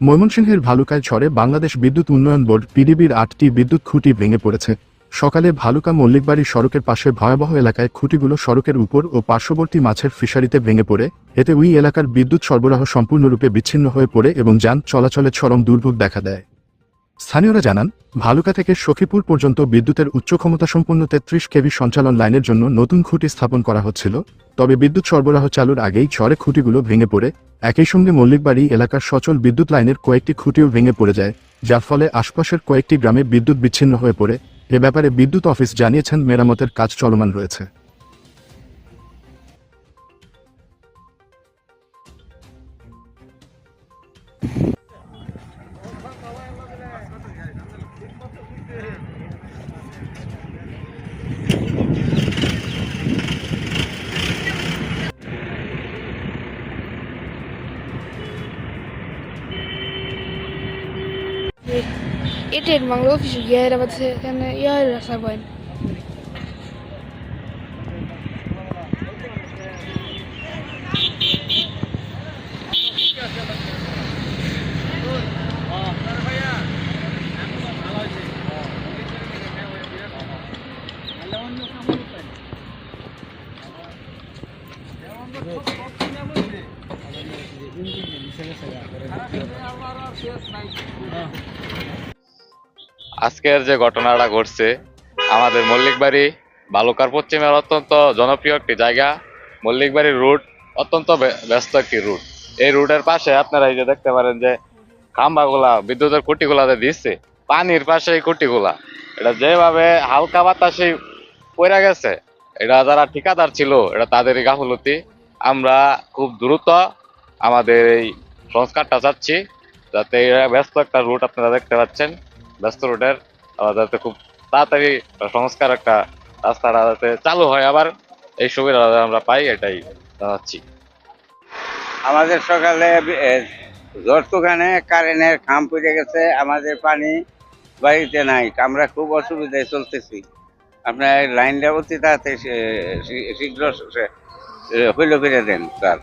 ময়মনসিংহের ভালুকায় ঝড়ে বাংলাদেশ বিদ্যুৎ উন্নয়ন বোর্ড পিডিবির আটটি বিদ্যুৎ খুঁটি ভেঙে পড়েছে। সকালে ভালুকা মল্লিকবাড়ি সড়কের পাশে ভয়াবহ এলাকায় খুঁটিগুলো সড়কের উপর ও পার্শ্ববর্তী মাছের ফিশারিতে ভেঙে পড়ে। এতে ওই এলাকার বিদ্যুৎ সরবরাহ সম্পূর্ণরূপে বিচ্ছিন্ন হয়ে পড়ে এবং যান চলাচলে চরম দুর্ভোগ দেখা দেয়। স্থানীয়রা জানান, ভালুকা থেকে সখীপুর পর্যন্ত বিদ্যুতের উচ্চ ক্ষমতা সম্পন্ন তেত্রিশ কেভি সঞ্চালন লাইনের জন্য নতুন খুঁটি স্থাপন করা হচ্ছিল। তবে বিদ্যুৎ সরবরাহ চালুর আগেই ঝড়ে খুঁটিগুলো ভেঙে পড়ে। একই সঙ্গে মল্লিকবাড়ি এলাকার সচল বিদ্যুৎ লাইনের কয়েকটি খুঁটিও ভেঙে পড়ে যায়, যার ফলে আশপাশের কয়েকটি গ্রামে বিদ্যুৎ বিচ্ছিন্ন হয়ে পড়ে। এ ব্যাপারে বিদ্যুৎ অফিস জানিয়েছেন মেরামতের কাজ চলমান রয়েছে। Etin manglo ofisi gera bat kan ya rasa bain. আজকের যে ঘটনাটা ঘটছে, আমাদের মল্লিকবাড়ি বালুকার পশ্চিমের অত্যন্ত জনপ্রিয় একটি জায়গা। মল্লিকবাড়ির রুট অত্যন্ত ব্যস্ত একটি রুট এই রুটের পাশে আপনারা এই যে দেখতে পারেন যে খাম্বাগুলা, বিদ্যুতের খুঁটিগুলা যে দিচ্ছে। পানির পাশে এই খুঁটিগুলা। এটা যেভাবে হালকা বাতাসে পড়ে গেছে, এটা যারা ঠিকাদার ছিল, এটা তাদেরই গাফলতি। আমরা খুব দ্রুত আমাদের এই সংস্কারটা চাচ্ছি, যাতে ব্যস্ত একটা রুট আপনারা দেখতে পাচ্ছেন। ব্যস্ত আহ, যাতে খুব তাড়াতাড়ি সংস্কার একটা রাস্তাটা যাতে চালু হয় আবার এই সুবিধা আমরা পাই এটাই জানাচ্ছি। আমাদের সকালে ঝড় কারেন্টের খাম পড়ে গেছে আমাদের পানি বাড়িতে নাই আমরা খুব অসুবিধায় চলতেছি। আপনার লাইনটা অতি তাড়াতাড়ি শীঘ্র হইল ফিরে দেন স্যার।